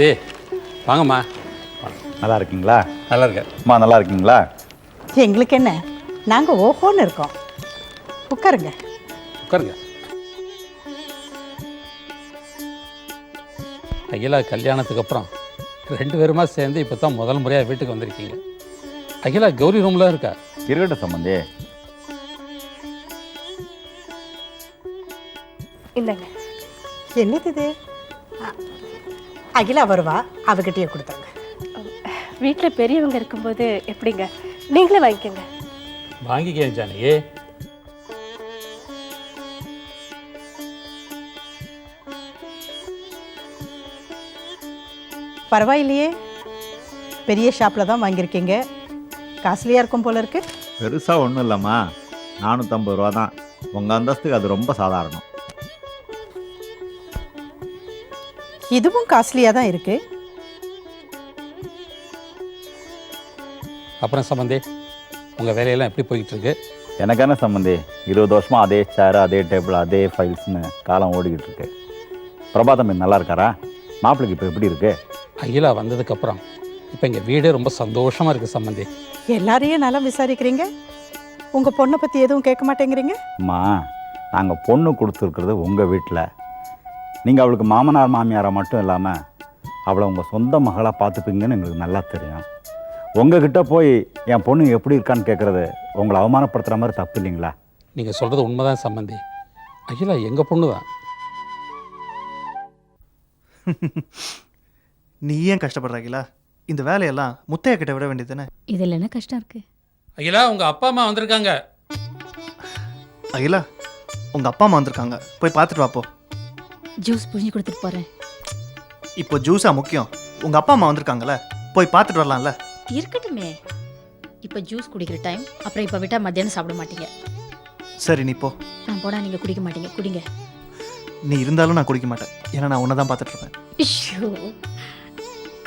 சம்பந்தி வாங்கம்மா. நல்லா இருக்கீங்களா நல்லா இருக்க அம்மா நல்லா இருக்கீங்களா எங்களுக்கு என்ன? நாங்கள் ஓஹோன்னு இருக்கோம். உட்காருங்க. உட்காருங்க. அகிலா கல்யாணத்துக்கு அப்புறம் ரெண்டு பேருமா சேர்ந்து இப்போ தான் முதல் முறையாக வீட்டுக்கு வந்திருக்கீங்க. அகிலா கௌரி ரூமில் இருக்கா? இருக்கட்டும் சம்பந்தி. இந்தாங்க. என்னது இது? அகிலா வருவா அவகிட்டயே கொடுத்தாங்க. வீட்டில் பெரியவங்க இருக்கும்போது எப்படிங்க? நீங்களே வாங்கிக்கோங்க. வாங்கிக்கேன் ஜானகி பரவாயில்லையே. பெரிய ஷாப்பில் தான் வாங்கியிருக்கீங்க. காஸ்ட்லியாக இருக்கும் போல இருக்கு. பெருசாக ஒன்றும் இல்லைம்மா. நானூற்றம்பது ரூபா தான் உங்கள் அந்தஸ்துக்கு அது ரொம்ப சாதாரணம். இதுவும் காஸ்ட்லியாக தான் இருக்கு. அப்புறம் சம்பந்தி உங்கள் வேலையெல்லாம் எப்படி போய்கிட்டு இருக்கு எனக்கு என்ன சம்பந்தி? இருபது வருஷமாக அதே சேர் அதே டேபிள் அதே ஃபைல்ஸ்னு காலம் ஓடிக்கிட்டு இருக்கு பிரபா தம்பி நல்லா இருக்காரா? மாப்பிளைக்கு இப்போ எப்படி இருக்கு? அகிலா வந்ததுக்கப்புறம் இப்போ எங்கள் வீடே ரொம்ப சந்தோஷமாக இருக்குது சம்பந்தி. எல்லாரையும் நல்லா விசாரிக்கிறீங்க? உங்கள் பொண்ணை பற்றி எதுவும் கேட்க மாட்டேங்கிறீங்க? அம்மா நாங்கள் பொண்ணு கொடுத்துருக்குறது உங்கள் வீட்டில் நீங்கள் அவளுக்கு மாமனார் மாமியாரை மட்டும் இல்லாமல் அவளை உங்கள் சொந்த மகளாக பார்த்துப்பீங்கன்னு எங்களுக்கு நல்லா தெரியும். உங்ககிட்ட போய் என் பொண்ணு எப்படி இருக்கான்னு கேட்குறது உங்களை அவமானப்படுத்துகிற மாதிரி தப்பு இல்லைங்களா? நீங்கள் சொல்கிறது உண்மைதான் சம்பந்தி. அகிலா எங்கள் பொண்ணு தான்? நீ ஏன் கஷ்டப்படுறாங்களா இந்த வேலையெல்லாம் முத்தையா கிட்ட விட வேண்டியது தானே? இதில் என்ன கஷ்டம் இருக்கு? அகிலா உங்கள் அப்பா அம்மா வந்திருக்காங்க. அகிலா உங்க அப்பா அம்மா வந்திருக்காங்க. போய் பார்த்துட்டு வாப்போ ஜூஸ் புழிஞ்சு கொடுத்துட்டு போகிறேன் இப்போ ஜூஸா முக்கியம். உங்க அப்பா அம்மா வந்திருக்காங்கல்ல போய் பார்த்துட்டு வரலாம்ல. இருக்கட்டுமே. இப்போ ஜூஸ் குடிக்கிற டைம் அப்புறம் இப்போ விட்டால் மத்தியானம் சாப்பிட மாட்டீங்க. சரி நீ போ. நான் போனால் நீங்கள் குடிக்க மாட்டீங்க குடிங்க. நீ இருந்தாலும் நான் குடிக்க மாட்டேன். ஏன்னா நான் உன்னை தான் பார்த்துட்டு இருப்பேன். ஐயோ.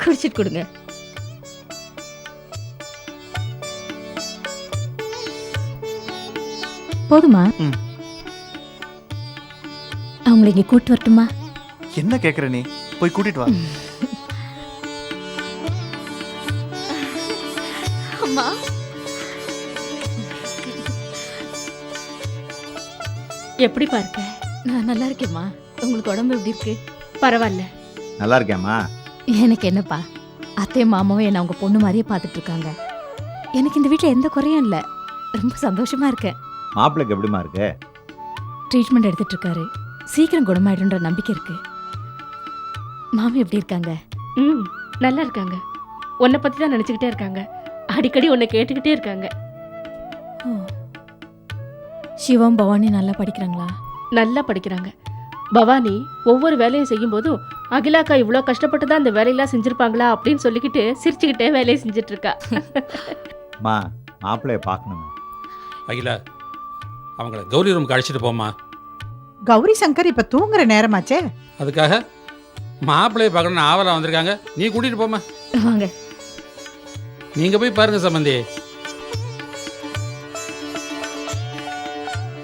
குடிச்சிட்டு கொடுங்க. போதுமா? ம். அவங்களை இங்கே கூட்டு வரட்டுமா? என்ன கேட்குற நீ? போய் கூட்டிட்டு வா. அம்மா. எப்படி பார்க்க நான் நல்லா இருக்கேம்மா. உங்களுக்கு உடம்பு எப்படி இருக்கு? பரவாயில்ல. நல்லா இருக்கேம்மா எனக்கு என்னப்பா? அத்தையும் மாமாவும் என்னை அவங்க பொண்ணு மாதிரியே பார்த்துட்டு இருக்காங்க. எனக்கு இந்த வீட்டில் எந்த குறையும் இல்லை. ரொம்ப சந்தோஷமா இருக்கேன். மாப்பிள்ளைக்கு எப்படிம்மா இருக்கு? ட்ரீட்மெண்ட் எடுத்துட்டு இருக்காரு. சீக்கிரம் குணமாயிடுன்ற நம்பிக்கை இருக்கு. மாமி எப்படி இருக்காங்க? ம் நல்லா இருக்காங்க. உன்னை பற்றி தான் நினச்சிக்கிட்டே இருக்காங்க. அடிக்கடி உன்னை கேட்டுக்கிட்டே இருக்காங்க. சிவம் பவானி நல்லா படிக்கிறாங்களா? நல்லா படிக்கிறாங்க. பவானி ஒவ்வொரு வேலையும் செய்யும்போதும் அகிலாக்கா இவ்வளோ கஷ்டப்பட்டு தான் இந்த வேலையெல்லாம் செஞ்சிருப்பாங்களா? அப்படின்னு சொல்லிக்கிட்டு சிரிச்சுக்கிட்டே வேலையை செஞ்சுட்டு இருக்கா அம்மா மாப்பிள்ளைய பார்க்கணுங்க அகிலா அவங்கள கௌரி ரூமுக்கு அழைச்சிட்டு போம்மா. கௌரி சங்கர் இப்போ தூங்குற நேரமாச்சே? அதுக்காக மாப்பிள்ளையை பார்க்கணுன்னு ஆவலாக வந்திருக்காங்க. நீ கூட்டிகிட்டு போம்மா. வாங்க. நீங்கள் போய் பாருங்க சம்பந்தி.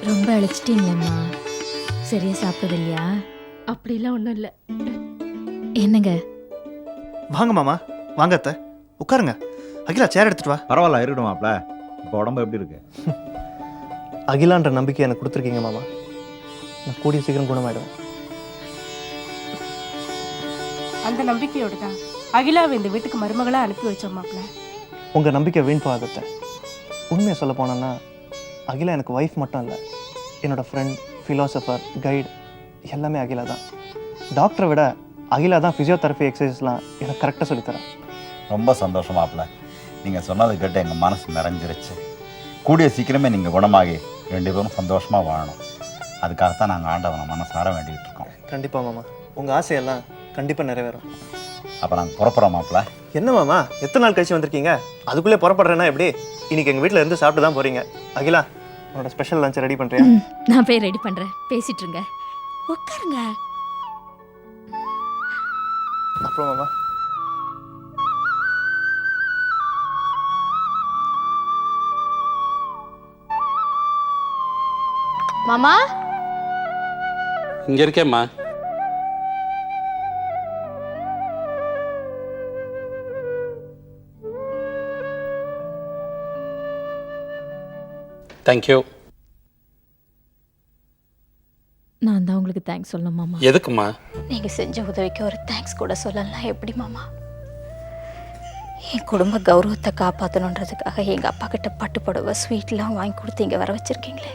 ரொம்ப அழைச்சிட்டீங்களேம்மா. சரியா சாப்பிட்டது இல்லையா அப்படிலாம் ஒன்றும் இல்லை. என்னங்க? வாங்க மாமா. வாங்க அத்தை. உட்காருங்க. அகிலா சேர் எடுத்துட்டு வா. பரவாயில்ல இருக்கட்டும் மாப்பிள்ள. இப்போ உடம்பு எப்படி இருக்கு? அகிலான்ற நம்பிக்கை எனக்கு கொடுத்துருக்கீங்க மாமா. நான் கூடிய சீக்கிரம் குணமாயிடுவேன். அந்த நம்பிக்கையோடு தான் அகிலாவை இந்த வீட்டுக்கு மருமகளாக அனுப்பி வச்சோம் மாப்பிள்ள உங்கள் நம்பிக்கை வீண் போகாதத்தை. உண்மையை சொல்ல போனேன்னா அகிலா எனக்கு ஒய்ஃப் மட்டும் இல்லை. என்னோட ஃப்ரெண்ட் ஃபிலாசபர் கைடு எல்லாமே அகிலா தான். டாக்டரை விட அகிலா தான் ஃபிசியோதெரப்பி எக்ஸசைஸ்லாம் எனக்கு கரெக்டாக சொல்லித்தரேன். ரொம்ப சந்தோஷம் மாப்பிள்ள நீங்கள் சொன்னதை கேட்டு எங்கள் மனசு நிறைஞ்சிருச்சு. கூடிய சீக்கிரமே நீங்கள் குணமாகி ரெண்டு பேரும் சந்தோஷமாக வாழணும். அதுக்காகத்தான் நாங்கள் ஆண்டவனை மனசார வேண்டிகிட்டு இருக்கோம். கண்டிப்பாக மாமா. உங்கள் ஆசையெல்லாம் கண்டிப்பாக நிறைவேறும். அப்போ நாங்கள் புறப்புறோம் மாப்பிள்ள என்ன மாமா? எத்தனை நாள் கழிச்சு வந்திருக்கீங்க? அதுக்குள்ளே புறப்படுறேன்னா எப்படி? இன்னைக்கு எங்கள் வீட்டில் இருந்து சாப்பிட்டு தான் போகிறீங்க அகிலா உன்னோட ஸ்பெஷல் லஞ்ச் ரெடி பண்ணுறியா ம், நான் போய் ரெடி பண்றேன். பேசிட்டு இருங்க. உட்காருங்க. அப்புறம் மாமா. மாமா? இங்கே இருக்கேம்மா. தேங்க்யூ நான் தான் உங்களுக்கு தேங்க்ஸ் சொல்லணும் மாமா. எதுக்குமா நீங்க செஞ்ச உதவிக்கு ஒரு தேங்க்ஸ் கூட சொல்லலாம் எப்படி மாமா? என் குடும்ப கௌரவத்தை காப்பாற்றணுன்றதுக்காக எங்கள் அப்பா கிட்ட பட்டுப்படவை ஸ்வீட்லாம் வாங்கி கொடுத்து இங்கே வர வச்சுருக்கீங்களே.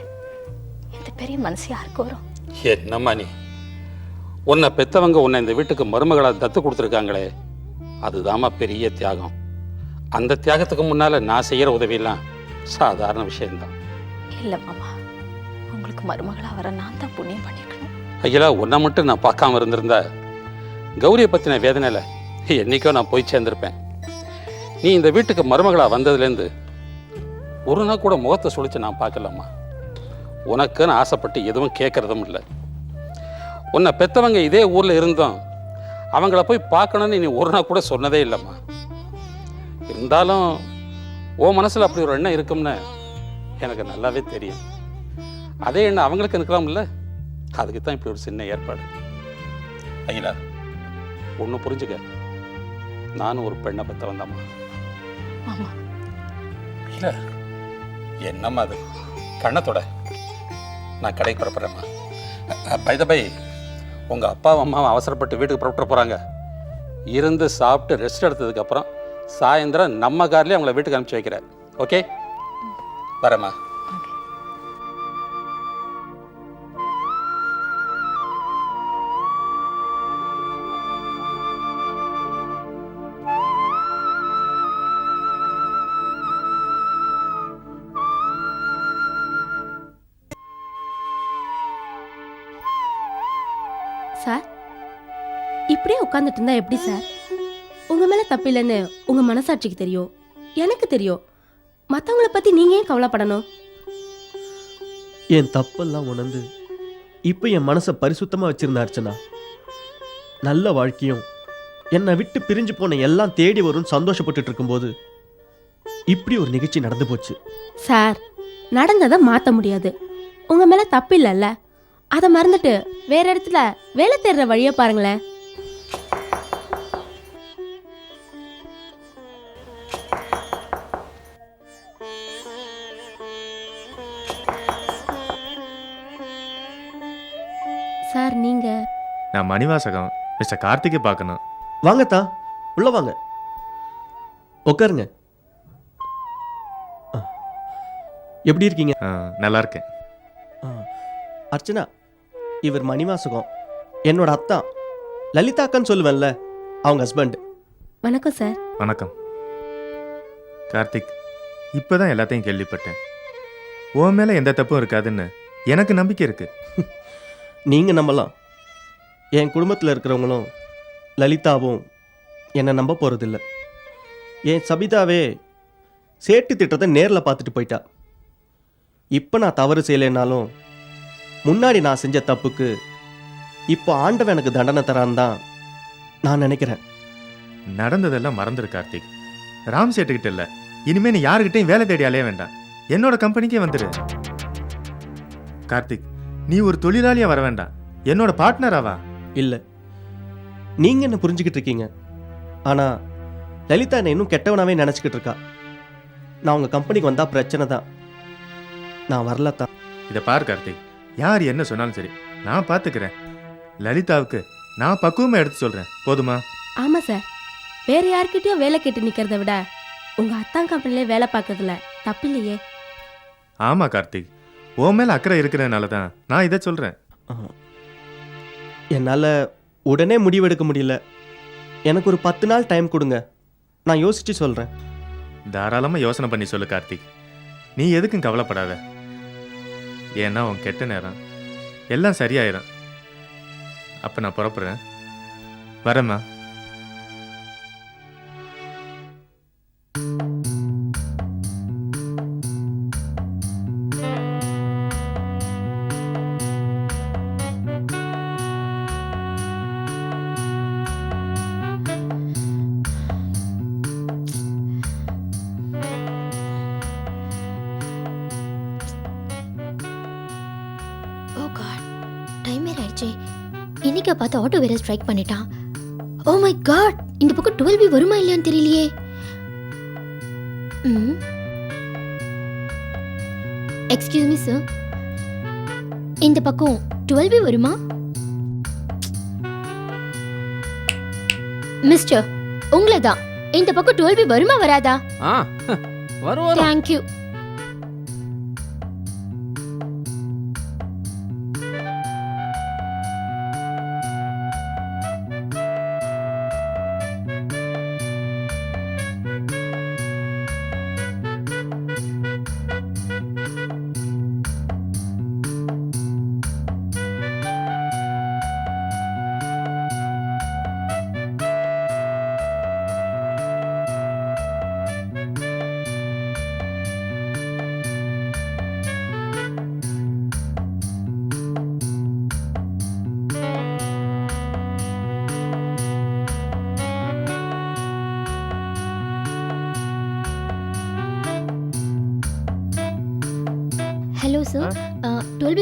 இந்த பெரிய மனசு யாருக்கு வரும்? என்னம்மா நீ உன்னை பெத்தவங்க உன்னை இந்த வீட்டுக்கு மருமகளை தத்து கொடுத்துருக்காங்களே அதுதாம்மா பெரிய தியாகம். அந்த தியாகத்துக்கு முன்னால நான் செய்யற உதவியெல்லாம் சாதாரண விஷயம்தான். இல்லை மாமா உங்களுக்கு மருமகளாக வர நான் தான் புண்ணியம் பண்ணிக்கணும். ஐயா உன்னை மட்டும் நான் பார்க்காம இருந்திருந்தா கௌரியை பற்றின வேதனையில் என்னைக்கோ நான் போய் சேர்ந்திருப்பேன். நீ இந்த வீட்டுக்கு மருமகளா வந்ததுலேருந்து ஒரு நாள் கூட முகத்தை சுழிச்சு நான் பார்க்கலம்மா. உனக்குன்னு ஆசைப்பட்டு எதுவும் கேட்கறதும் இல்லை. உன்னை பெத்தவங்க இதே ஊரில் இருந்தோம். அவங்கள போய் பார்க்கணும்னு நீ ஒரு நாள் கூட சொன்னதே இல்லைம்மா. இருந்தாலும் உன் மனசில் அப்படி ஒரு எண்ணம் இருக்கும்னு எனக்கு நல்லாவே தெரியும். அதே எண்ணம் அவங்களுக்கு இருக்கலாம்ல அதுக்கு தான் இப்படி ஒரு சின்ன ஏற்பாடு. ஐயா ஒன்று புரிஞ்சுக்க. நானும் ஒரு பெண்ணை பற்ற வந்தம்மா மாமா இல்லை என்னம்மா அது? கண்ணத்தோட நான் கடைக்கு புறப்படுறேம்மா. பை பை உங்கள் அப்பாவும் அம்மாவும் அவசரப்பட்டு வீட்டுக்கு புறப்பட்டு போகிறாங்க இருந்து சாப்பிட்டு ரெஸ்ட் எடுத்ததுக்கப்புறம் சாயந்தரம் நம்ம கார்லேயே அவங்கள வீட்டுக்கு அனுப்பிச்சி வைக்கிறேன். ஓகே வரேம்மா. சார்? இப்படியே உட்காந்துட்டு இருந்தா எப்படி சார்? உங்க மேல தப்பு இல்லைன்னு உங்க மனசாட்சிக்கு தெரியும் எனக்கு தெரியும் மத்தவங்கள பத்தி நீங்க ஏன் கவலைப்படணும்? என் தப்பெல்லாம் உணர்ந்து இப்போ என் மனசை பரிசுத்தமாக வச்சிருந்த அர்ச்சனா நல்ல வாழ்க்கையும் என்னை விட்டு பிரிஞ்சு போன எல்லாம் தேடி வரும்னு சந்தோஷப்பட்டுட்டு இருக்கும்போது இப்படி ஒரு நிகழ்ச்சி நடந்து போச்சு. சார் நடந்ததை மாத்த முடியாது. உங்க மேல தப்பு இல்லைல்ல. அதை மறந்துட்டு வேற இடத்துல வேலை தேடுற வழியை பாருங்களேன். சார் நீங்க? நான் மணிவாசகம் மிஸ்டர் கார்த்திகை பார்க்கணும். வாங்கத்தா உள்ள வாங்க. உட்காருங்க. எப்படி இருக்கீங்க? ஆ, நல்லா இருக்கேன். அர்ச்சனா இவர் மணிவாசகம் என்னோட அத்தான் லலிதாக்கன்னு சொல்லுவேன்ல அவங்க ஹஸ்பண்ட் வணக்கம் சார். வணக்கம். கார்த்திக் இப்போதான் எல்லாத்தையும் கேள்விப்பட்டேன். உன் மேலே எந்த தப்பும் இருக்காதுன்னு எனக்கு நம்பிக்கை இருக்கு. நீங்கள் நம்பலாம். என் குடும்பத்தில் இருக்கிறவங்களும் லலிதாவும் என்னை நம்ப போகிறதில்ல என் சபிதாவே சேட்டு திட்டத்தை நேரில் பார்த்துட்டு போயிட்டா. இப்போ நான் தவறு செய்யலைனாலும் முன்னாடி நான் செஞ்ச தப்புக்கு இப்போ ஆண்டவன் எனக்கு தண்டனை தரான் தான் நான் நினைக்கிறேன். நடந்ததெல்லாம் மறந்துரு கார்த்திக். ராம் சேட்டுக்கிட்ட இல்லை. இனிமே நீ யாருக்கிட்டையும் வேலை தேடி அலைய வேண்டாம். என்னோட கம்பெனிக்கே வந்துடு கார்த்திக் நீ ஒரு தொழிலாளியா வர வேண்டாம். என்னோட பார்ட்னராவா இல்லை. நீங்கள் என்ன புரிஞ்சுக்கிட்டு இருக்கீங்க? ஆனால் லலிதா என்னை இன்னும் கெட்டவனாவே நினச்சிக்கிட்டு இருக்கா. நான் உங்கள் கம்பெனிக்கு வந்தால் பிரச்சனை தான். நான் வரலத்தான் இதை பார் கார்த்திக். யார் என்ன சொன்னாலும் சரி நான் பார்த்துக்கிறேன் லலிதாவுக்கு நான் பக்குவமா எடுத்து சொல்றேன். போதுமா? ஆமா சார். வேற யார்கிட்டயும் வேலை கேட்டு நிக்கிறத விட உங்க அத்தான் கம்பெனிலே வேலை பார்க்கறதுல தப்பில்லையே ஆமா கார்த்திக். உன் மேல அக்கறை இருக்கிறதுனால தான் நான் இதை சொல்றேன். என்னால் உடனே முடிவெடுக்க முடியல. எனக்கு ஒரு பத்து நாள் டைம் கொடுங்க. நான் யோசிச்சு சொல்கிறேன் தாராளமா யோசனை பண்ணி சொல்லு கார்த்திக். நீ எதுக்கும் கவலைப்படாத. ஏன்னா உன் கெட்ட நேரம் எல்லாம் சரியாயிரும். அப்போ நான் புறப்படுறேன். வரேம்மா. ஸ்ட்ரைக் பண்ணிட்டான். ஓ மை காட் இந்த பக்கம் டுவெல் பி வருமா இல்லையான்னு தெரியலையே. எக்ஸ்கியூஸ் மீ சார் இந்த பக்கம் டுவெல் பி வருமா? மிஸ்டர் உங்களை தான் இந்த பக்கம் டுவெல் பி வருமா வராதா? வரும் தேங்க்யூ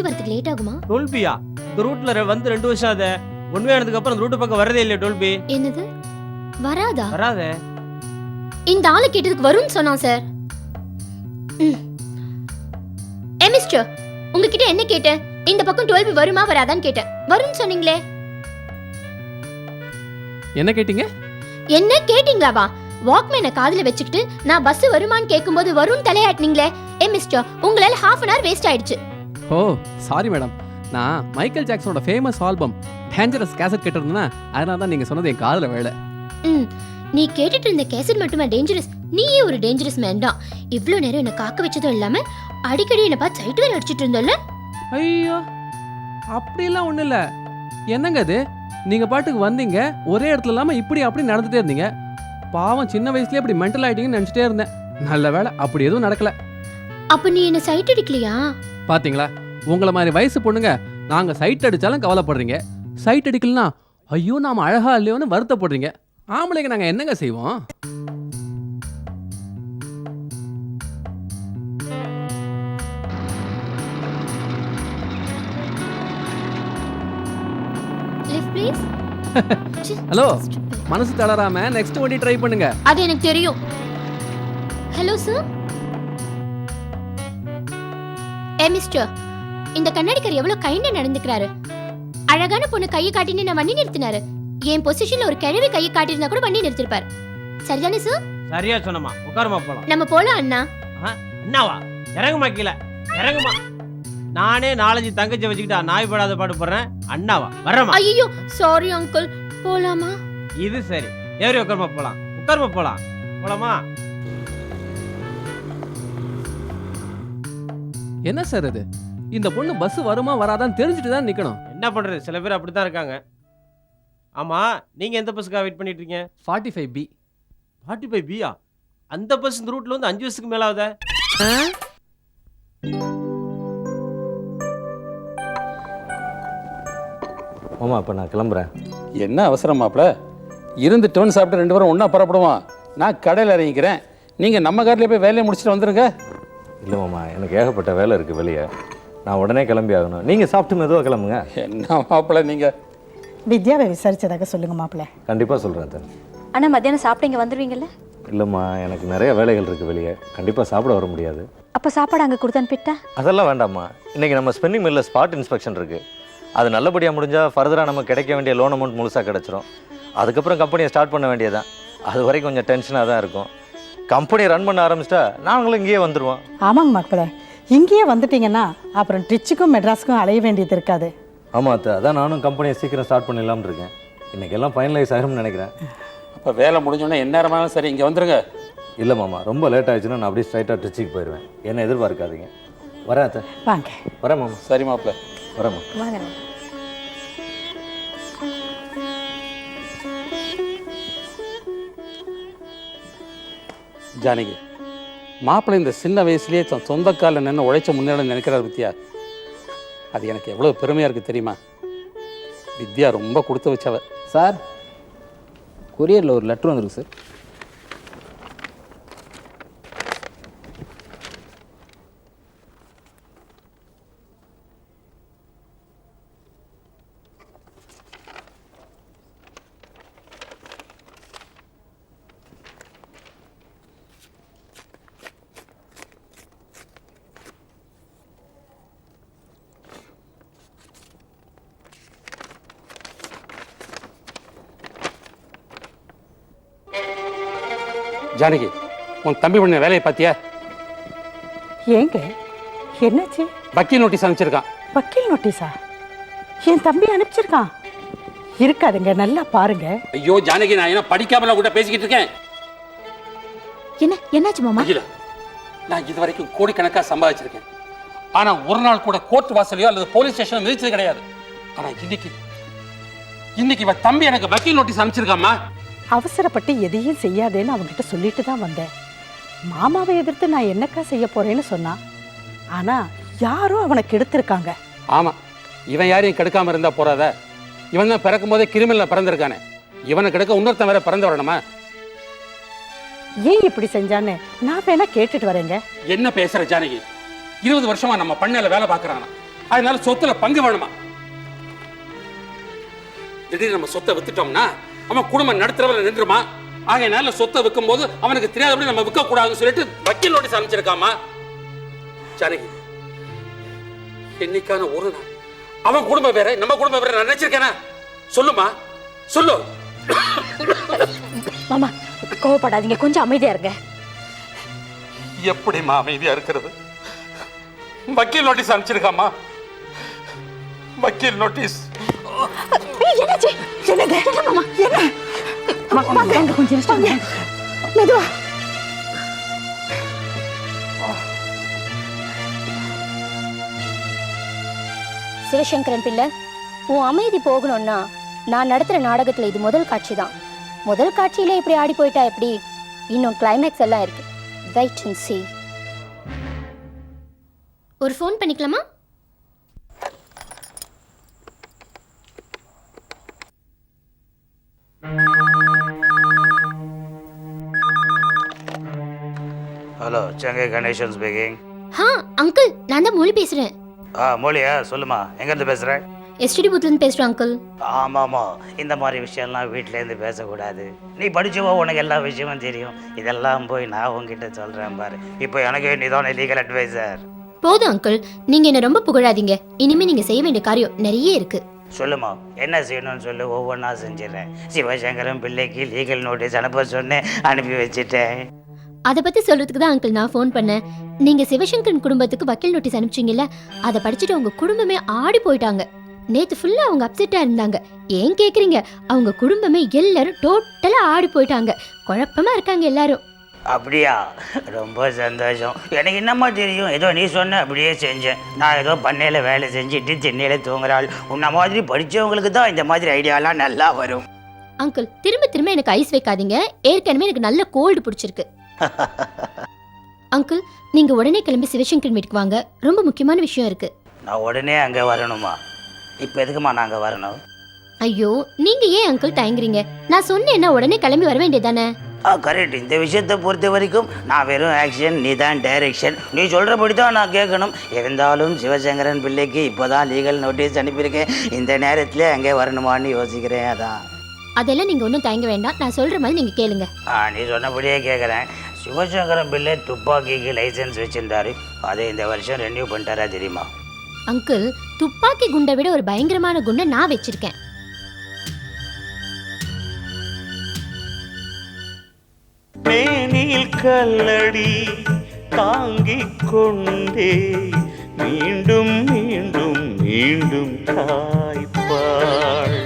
டுவெல் பி வரதுக்கு லேட் ஆகுமா? டோல்பியா? இந்த ரூட்ல வந்து ரெண்டு வருஷம் ஆகுது. உண்மையானதுக்கு அப்புறம் இந்த ரூட்டு பக்கம் வரதே இல்லையா டோல்பி. என்னது? வராதா? வராதே. இந்த ஆளு கேட்டதுக்கு வரும்னு சொன்னான் சார் ம். ஏ மிஸ்டர் உங்ககிட்ட என்ன கேட்டேன்? இந்த பக்கம் டுவெல் பி வருமா வராதான்னு கேட்டேன். வரும்னு சொன்னீங்களே. என்ன கேட்டீங்க? என்ன கேட்டீங்களாவா? வாக்மேனை காதுல வச்சுக்கிட்டு நான் பஸ் வருமான்னு கேட்கும்போது வரும்னு தலையாட்டினீங்களே. ஏ மிஸ்டர் உங்களால ஹாஃப் அன் ஹவர் வேஸ்ட் ஆயிடுச்சு. ஓ சாரி மேடம் நான் மைக்கேல் ஜாக்சனோட ஃபேமஸ் ஆல்பம் டேஞ்சரஸ் கேசட் கேட்டிருந்தேன்னா அதனால தான் நீங்கள் சொன்னது என் காதில் வேலை ம் நீ கேட்டுட்டு இருந்த கேசட் மட்டுமா டேஞ்சரஸ் நீயே ஒரு டேஞ்சரஸ் மேன் தான். இவ்ளோ நேரம் என்ன காக்க வச்சதும் இல்லாம அடிக்கடி என்ன பார்த்து சைட்டு வேற அடிச்சிட்டு இருந்தல்ல? ஐயோ அப்படிலாம் ஒன்றும் இல்லை. என்னங்க அது? நீங்கள் பாட்டுக்கு வந்தீங்க ஒரே இடத்துல இல்லாமல் இப்படி அப்படி நடந்துட்டே இருந்தீங்க. பாவம் சின்ன வயசுலயே இப்படி மென்டல் ஆயிட்டீங்கன்னு நினச்சிட்டே இருந்தேன். நல்ல வேலை அப்படி எதுவும் நடக்கல. அப்ப நீ என்ன சைட் அடிக்கலையா? பாத்தீங்களா? உங்களை மாதிரி வயசு பொண்ணுங்க நாங்க சைட் அடிச்சாலும் கவலைப்படுறீங்க. சைட் அடிக்கலனா ஐயோ நாம அழகா இல்லையோன்னு வருத்தப்படுறீங்க. ஆம்பளைங்க நாங்க என்னங்க செய்வோம்? ஹலோ மனசு தளராம நெக்ஸ்ட் வண்டி ட்ரை பண்ணுங்க. அது எனக்கு தெரியும். ஹலோ சார் ஏ மிஸ்டர் இந்த கண்ணாடிக்கார் எவ்வளவு கைண்டா நடந்துக்கிறாரு. அழகான பொண்ணு கையை காட்டின்னு நான் வண்டி நிறுத்தினாரு. என் பொசிஷன்ல ஒரு கிழவி கையை காட்டியிருந்தா கூட வண்டி நிறுத்திருப்பாரு. சரிதானே சார் சரியா சொன்னமா உட்காருமா போலாம். நம்ம போலாம் அண்ணா. என்னவா இறங்குமா கீழே. இறங்குமா நானே நாலஞ்சு தங்கச்சி வச்சுக்கிட்டா நாய் படாத பாடு போடுறேன். அண்ணாவா? வரமா ஐயோ சாரி அங்கிள் போலாமா? இது சரி. ஏறி உட்காருமா போலாம். உட்காருமா போலாம். போலாமா? என்ன சார் இது? இந்த பொண்ணு பஸ் வருமா வராதான்னு தெரிஞ்சுட்டு தான் நிக்கணும். என்ன பண்றது? சில பேர் அப்படித்தான் இருக்காங்க. ஆமா நீங்க எந்த பஸ்ஸுக்காக வெயிட் பண்ணிட்டு இருக்கீங்க? Forty five B forty five பியா அந்த பஸ் இந்த ரூட்ல வந்து அஞ்சு வருஷத்துக்கு மேல ஆகுதே மாமா இப்போ நான் கிளம்புறேன். என்ன அவசரம் மாப்ள இருந்து டோன் சாப்பிட்டு ரெண்டு பேரும் ஒன்றா புறப்படுவோம். நான் கடையில் இறங்கிக்கிறேன். நீங்கள் நம்ம கார்லேயே போய் வேலையை முடிச்சுட்டு வந்துருங்க. இல்லை மாமா எனக்கு ஏகப்பட்ட வேலை இருக்குது வெளியே. நான் உடனே கிளம்பி ஆகணும். நீங்கள் சாப்பிட்டு மெதுவாக கிளம்புங்க. என்ன மாப்பிள்ள நீங்கள் வித்யாவை விசாரிச்சதாக சொல்லுங்க மாப்பிள்ள கண்டிப்பாக சொல்கிறேன் தன் அண்ணா மத்தியானம் சாப்பிட்டு இங்கே வந்துடுவீங்கல்ல இல்லைம்மா எனக்கு நிறைய வேலைகள் இருக்குது வெளியே. கண்டிப்பாக சாப்பிட வர முடியாது. அப்போ சாப்பாடு அங்கே கொடுத்து அனுப்பிட்டா? அதெல்லாம் வேண்டாம்மா. இன்றைக்கி நம்ம ஸ்பெண்டிங் மில்லில் ஸ்பாட் இன்ஸ்பெக்ஷன் இருக்குது அது நல்லபடியாக முடிஞ்சால் ஃபர்தராக நமக்கு கிடைக்க வேண்டிய லோன் அமௌண்ட் முழுசாக கிடச்சிரும். அதுக்கப்புறம் கம்பெனியை ஸ்டார்ட் பண்ண வேண்டியதான் அது வரைக்கும் கொஞ்சம் டென்ஷனாக தான் இருக்கும். கம்பெனி ரன் பண்ண ஆரம்பிச்சிட்டா நாங்களும் இங்கேயே வந்துடுவோம் ஆமாங்க மாப்பிள்ள. இங்கேயே வந்துட்டீங்கன்னா அப்புறம் ட்ரிச்சுக்கும் மெட்ராஸுக்கும் அலைய வேண்டியது இருக்காது. ஆமாம் அத்தை அதான் நானும் கம்பெனியை சீக்கிரம் ஸ்டார்ட் பண்ணிடலாம்னு இருக்கேன். இன்றைக்கி எல்லாம் ஃபைனலைஸ் ஆகும்னு நினைக்கிறேன். அப்போ வேலை முடிஞ்சோடனே எந்நேரமானாலும் சரி இங்கே வந்துருங்க. இல்லை மாமா ரொம்ப லேட் ஆயிடுச்சுன்னா நான் அப்படியே ஸ்ட்ரைட்டாக ட்ரிச்சிக்கு போயிடுவேன் என்ன எதிர்பார்க்காதீங்க. வரேன் அத்தை. வாங்க. வரேன் மாமா. சரி மாப்பிள்ள. வரேன் மாமா. வாங்க. ஜானகி மாப்பிள்ளை இந்த சின்ன வயசுலேயே தன் சொந்த காலில் நின்று உழைச்ச முன்னேற நினைக்கிறார் வித்யா. அது எனக்கு எவ்வளோ பெருமையாக இருக்குது தெரியுமா? வித்யா ரொம்ப கொடுத்து வச்சவ. சார் கொரியரில் ஒரு லெட்ரு வந்துருக்கு சார். ஜானகி உன் தம்பி பண்ண வேலையை பார்த்தியா? ஏங்க என்னாச்சு? வக்கீல் நோட்டீஸ் அனுப்பிச்சிருக்கான். வக்கீல் நோட்டீஸா? என் தம்பி அனுப்பிச்சிருக்கான். இருக்காதுங்க நல்லா பாருங்க. ஐயோ ஜானகி நான் என்ன படிக்காமல கூட பேசிக்கிட்டு இருக்கேன்? என்ன என்னாச்சு மாமா? அகிலா நான் இது வரைக்கும் கோடிக்கணக்காக சம்பாதிச்சிருக்கேன். ஆனா ஒரு நாள் கூட கோர்ட் வாசலையோ அல்லது போலீஸ் ஸ்டேஷனோ மிதிச்சது கிடையாது. ஆனா இன்னைக்கு இன்னைக்கு இவ தம்பி எனக்கு வக்கீல் நோட்டீஸ் அனுப்பிச்சிருக்காம்மா? அவசரப்பட்டு எதையும் செய்யாதேன்னு அவங்ககிட்ட சொல்லிட்டு தான் வந்தேன். மாமாவை எதிர்த்து நான் என்னக்கா செய்ய போறேன்னு சொன்னான் ஆனா யாரோ அவனை கெடுத்திருக்காங்க. ஆமா இவன் யாரையும் கெடுக்காம இருந்தா போறாத. இவன் தான் பிறக்கும் போதே கிரிமினல்ல பிறந்திருக்கானே. இவனை கெடுக்க இன்னொருத்தன் வேற பிறந்து வரணுமா? ஏன் இப்படி செஞ்சான்னு நான் வேணா கேட்டுட்டு வரேங்க. என்ன பேசுற ஜானகி? இருபது வருஷமா நம்ம பண்ணையில வேலை பார்க்கறானா? அதனால சொத்துல பங்கு வேணுமா? திடீர்னு நம்ம சொத்தை வித்துட்டோம்னா அவன் குடும்பம் நடத்துறவரை நின்றுமா? ஆகையனால சொத்தை விற்கும் போது அவனுக்கு தெரியாதபடி நம்ம விற்க கூடாதுன்னு சொல்லிட்டு வக்கீல் நோட்டீஸ் அனுப்பிச்சிருக்காமா? ஜானகி என்னைக்கான ஒரு நாள்? அவன் குடும்பம் வேற நம்ம குடும்பம் வேற நான் நினைச்சிருக்கேனா? சொல்லுமா? சொல்லு. மாமா கோவப்படாதீங்க கொஞ்சம் அமைதியா இருங்க. எப்படிம்மா அமைதியா இருக்கிறது? வக்கீல் நோட்டீஸ் அனுப்பிச்சிருக்காமா? வக்கீல் நோட்டீஸ். என்னாச்சு? என்னங்க என்ன மாமா? என்ன? வாங்க கொஞ்சம் எடுங்க. மெதுவா. சிவசங்கரன் பிள்ளை உன் அமைதி போகணும்னா நான் நடத்துற நாடகத்துல இது முதல் காட்சி தான் முதல் காட்சியிலே இப்படி ஆடி போயிட்டா எப்படி? இன்னும் கிளைமேக்ஸ் எல்லாம் இருக்கு. Wait and see. ஒரு ஃபோன் பண்ணிக்கலாமா? ஹலோ செங்கை கணேசன் ஸ்பீக்கிங் ஹா அங்கிள் நான் தான் மொழி பேசுறேன். ஆ மொழியா? சொல்லுமா எங்கேருந்து பேசுகிற எஸ்டிடி பூத்லேருந்து பேசுகிறேன் அங்கிள் ஆமாம்மா இந்த மாதிரி விஷயம்லாம் வீட்டிலேருந்து பேசக்கூடாது. நீ படிச்சவோ உனக்கு எல்லா விஷயமும் தெரியும். இதெல்லாம் போய் நான் உன்கிட்ட சொல்கிறேன் பாரு. இப்போ எனக்கு நீ தான் லீகல் அட்வைசர் போதும் அங்கிள் நீங்க என்ன ரொம்ப புகழாதீங்க. இனிமே நீங்க செய்ய வேண்டிய காரியம் நிறைய இருக்கு. சொல்லுமா என்ன செய்யணும்னு சொல்லி ஒவ்வொன்றா செஞ்சிடறேன். சிவசங்கரன் பிள்ளைக்கு லீகல் நோட்டீஸ் அனுப்ப சொன்னேன் அனுப்பி வச்சுட்டேன். அதை பத்தி சொல்றதுக்கு தான் அங்கிள் நான் ஃபோன் பண்ணேன். நீங்க சிவசங்கரன் குடும்பத்துக்கு வக்கீல் நோட்டீஸ் அனுப்பிச்சீங்கல்ல அதை படிச்சுட்டு அவங்க குடும்பமே ஆடி போயிட்டாங்க. நேத்து ஃபுல்லா அவங்க அப்செட்டா இருந்தாங்க. ஏன் கேக்குறீங்க? அவங்க குடும்பமே எல்லாரும் டோட்டலா ஆடி போயிட்டாங்க. குழப்பமா இருக்காங்க எல்லாரும். அப்படியா? ரொம்ப சந்தோஷம். எனக்கு என்னம்மா தெரியும். ஏதோ நீ சொன்ன அப்படியே செஞ்சேன். நான் ஏதோ பண்ணையில் வேலை செஞ்சுட்டு திண்ணையில் தூங்குறாள். உன்ன மாதிரி படித்தவங்களுக்கு தான் இந்த மாதிரி ஐடியாலாம் நல்லா வரும். அங்கிள் திரும்ப திரும்ப எனக்கு ஐஸ் வைக்காதீங்க. ஏற்கனவே எனக்கு நல்ல கோல்டு பிடிச்சிருக்கு. அங்கிள் நீங்க உடனே கிளம்பி சிவசங்கரன் வீட்டுக்கு வாங்க. ரொம்ப முக்கியமான விஷயம் இருக்கு. நான் உடனே அங்கே வரணுமா? இப்போ எதுக்குமா நாங்கள் வரணும்? ஐயோ நீங்க ஏன் அங்கிள் தயங்குறீங்க? நான் சொன்னேன்னா உடனே கிளம்பி வர வேண்டியதானே ஆ கரெக்ட் இந்த விஷயத்தை பொறுத்த வரைக்கும் நான் வெறும் ஆக்ஷன் நீ தான் டைரக்ஷன் நீ சொல்கிறபடி தான் நான் கேட்கணும். இருந்தாலும் சிவசங்கரன் பிள்ளைக்கு இப்போ தான் லீகல் நோட்டீஸ் அனுப்பியிருக்கேன். இந்த நேரத்தில் அங்கே வரணுமான்னு யோசிக்கிறேன் அதான். அதெல்லாம் நீங்க ஒன்றும் தயங்க வேண்டாம். நான் சொல்ற மாதிரி நீங்க கேளுங்க. ஆ நீ சொன்னபடியே கேட்குறேன் சிவசங்கரன் பிள்ளை துப்பாக்கிக்கு லைசன்ஸ் வச்சிருந்தாரு. அதை இந்த வருஷம் ரெனியூ பண்ணிட்டாரா தெரியுமா? அங்கிள் துப்பாக்கி குண்டை விட ஒரு பயங்கரமான குண்டை நான் வச்சிருக்கேன். மேனில் கல்லடி தாங்கிக் கொண்டே மீண்டும் மீண்டும் மீண்டும் தாய்ப்பாள்.